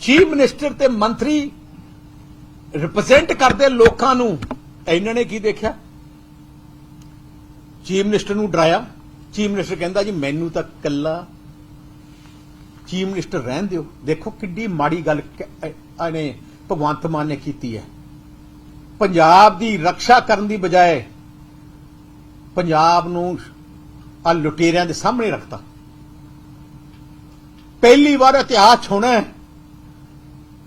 Chief minister ਤੇ ਮੰਤਰੀ represent ਕਰਦੇ ਲੋਕਾਂ ਨੂੰ, ਇਹਨਾਂ ਨੇ ਕੀ ਦੇਖਿਆ? ਚੀਫ ਮਿਨਿਸਟਰ ਨੂੰ ਡਰਾਇਆ। ਚੀਫ ਮਿਨਿਸਟਰ ਕਹਿੰਦਾ, ਜੀ, ਮੈਨੂੰ ਤਾਂ ਕੱਲਾ ਚੀਫ ਮਿਨਿਸਟਰ ਰਹਿਣ ਦਿਓ। ਦੇਖੋ ਕਿੱਡੀ ਮਾੜੀ ਗੱਲ ਆਨੇ ਭਗਵੰਤ ਮਾਨ ਨੇ ਕੀਤੀ ਹੈ। ਪੰਜਾਬ ਦੀ ਰੱਖਿਆ ਕਰਨ ਦੀ ਬਜਾਏ ਪੰਜਾਬ ਨੂੰ ਆ ਲੁਟੇਰਿਆਂ ਦੇ ਸਾਹਮਣੇ ਰੱਖਤਾ। ਪਹਿਲੀ ਵਾਰ ਇਤਿਹਾਸ ਹੋਣਾ ਹੈ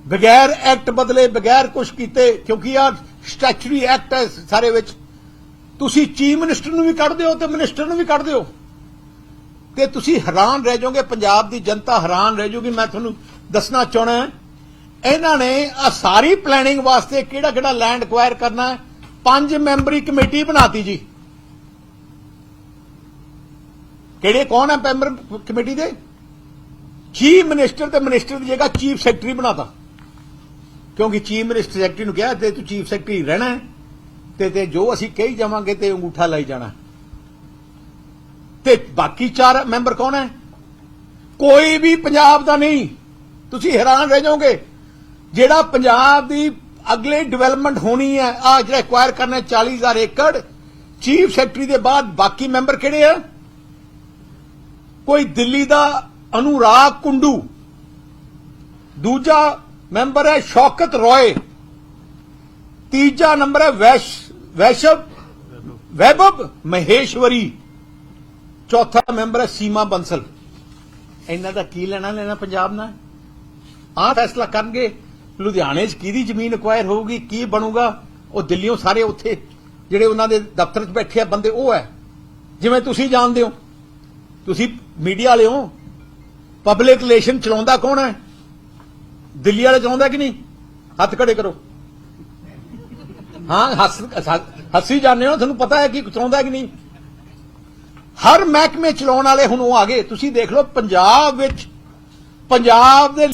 ਬਗੈਰ ਐਕਟ ਬਦਲੇ, ਬਗੈਰ ਕੁਝ ਕੀਤੇ, ਕਿਉਂਕਿ ਆ ਸਟੈਚੂਰੀ ਐਕਟ ਹੈ ਸਾਰੇ ਵਿੱਚ। ਤੁਸੀਂ ਚੀਫ ਮਿਨਿਸਟਰ ਨੂੰ ਵੀ ਕੱਢ ਦਿਓ ਤੇ ਮਿਨਿਸਟਰ ਨੂੰ ਵੀ ਕੱਢ ਦਿਓ। ਤੇ ਤੁਸੀਂ ਹੈਰਾਨ ਰਹਿ ਜਾਓਗੇ, ਪੰਜਾਬ ਦੀ ਜਨਤਾ ਹੈਰਾਨ ਰਹਿ ਜਾਊਗੀ ਮੈਂ ਤੁਹਾਨੂੰ ਦੱਸਣਾ ਚਾਹਣਾ ਇਹਨਾਂ ਨੇ ਆ ਸਾਰੀ ਪਲੈਨਿੰਗ ਵਾਸਤੇ ਕਿਹੜਾ ਕਿਹੜਾ ਲੈਂਡ ਐਕਵਾਇਰ ਕਰਨਾ ਹੈ? ਪੰਜ ਮੈਂਬਰੀ ਕਮੇਟੀ ਬਣਾਤੀ ਜੀ। ਕਿਹੜੇ ਕੌਣ ਹੈ ਮੈਂਬਰ ਕਮੇਟੀ ਦੇ? ਚੀਫ ਮਿਨਿਸਟਰ ਤੇ ਮਿਨਿਸਟਰ ਦੀ ਜਗ੍ਹਾ ਚੀਫ ਸੈਕਟਰੀ ਬਣਾਤਾ। ਕਿਉਂਕਿ ਚੀਫ ਮਿਨਿਸਟਰ ਸੈਕਟਰੀ ਨੂੰ ਕਿਹਾ ਤੇ ਤੂੰ ਚੀਫ ਸੈਕਟਰੀ ਰਹਿਣਾ ਤੇ ਤੇ ਜੋ ਅਸੀਂ ਕਹੀ ਜਾਵਾਂਗੇ ਤੇ ਅੰਗੂਠਾ ਲਾਈ ਜਾਣਾ। ਤੇ ਬਾਕੀ ਚਾਰ ਮੈਂਬਰ ਕੌਣ ਹੈ? ਕੋਈ ਵੀ ਪੰਜਾਬ ਦਾ ਨਹੀਂ। ਤੁਸੀਂ ਹੈਰਾਨ ਰਹਿ ਜਾਓਗੇ। ਜਿਹੜਾ ਪੰਜਾਬ ਦੀ ਅਗਲੇ ਡਿਵੈਲਪਮੈਂਟ ਹੋਣੀ ਹੈ ਆ ਜਿਹੜਾ ਐਕਵਾਇਰ ਕਰਨਾ ਹੈ 40000 ਏਕੜ, ਚੀਫ ਸੈਕਟਰੀ ਦੇ ਬਾਅਦ ਬਾਕੀ ਮੈਂਬਰ ਕਿਹੜੇ ਆ? ਕੋਈ ਦਿੱਲੀ ਦਾ ਅਨੁਰਾਗ ਕੁੰਡੂ। ਦੂਜਾ ਮੈਂਬਰ ਹੈ ਸ਼ੌਕਤ ਰੋਏ। ਤੀਜਾ ਨੰਬਰ ਹੈ ਵੈਸ਼, ਵੈਸ਼ਵ, ਵੈਭਵ ਮਹੇਸ਼ਵਰੀ। ਚੌਥਾ ਮੈਂਬਰ ਹੈ ਸੀਮਾ ਬੰਸਲ। ਇਹਨਾਂ ਦਾ ਕੀ ਲੈਣਾ ਲੈਣਾ ਪੰਜਾਬ ਨਾਲ? ਆ ਫੈਸਲਾ ਕਰਨਗੇ। ਲੁਧਿਆਣੇ 'ਚ ਕਿਹਦੀ ਜ਼ਮੀਨ ਅਕਵਾਇਰ ਹੋਊਗੀ, ਕੀ ਬਣੂਗਾ? ਉਹ ਦਿੱਲੀੋਂ ਸਾਰੇ ਉੱਥੇ ਜਿਹੜੇ ਉਹਨਾਂ ਦੇ ਦਫ਼ਤਰ 'ਚ ਬੈਠੇ ਆ, ਬੰਦੇ ਉਹ ਹੈ। ਜਿਵੇਂ ਤੁਸੀਂ ਜਾਣਦੇ ਹੋ। ਤੁਸੀਂ ਮੀਡੀਆ ਵਾਲੇ ਹੋ। ਪਬਲਿਕ ਰਿਲੇਸ਼ਨ ਚਲਾਉਂਦਾ ਕੌਣ ਹੈ? ਦਿੱਲੀ ਵਾਲੇ ਚਲਾਉਂਦਾ ਕਿ ਨਹੀਂ? ਹੱਥ ਖੜੇ ਕਰੋ। ਹਾਂ ਹੱਸ, ਹੱਸੀ ਜਾਂਦੇ ਹੋ, ਤੁਹਾਨੂੰ ਪਤਾ ਹੈ ਕਿ ਚਾਹੁੰਦਾ ਕਿ ਨਹੀਂ? ਹਰ ਮਹਿਕਮੇ ਚਲਾਉਣ ਵਾਲੇ ਹੁਣ ਉਹ ਆ ਗਏ। ਤੁਸੀਂ ਦੇਖ ਲਓ, ਪੰਜਾਬ ਵਿੱਚ, ਪੰਜਾਬ ਦੇ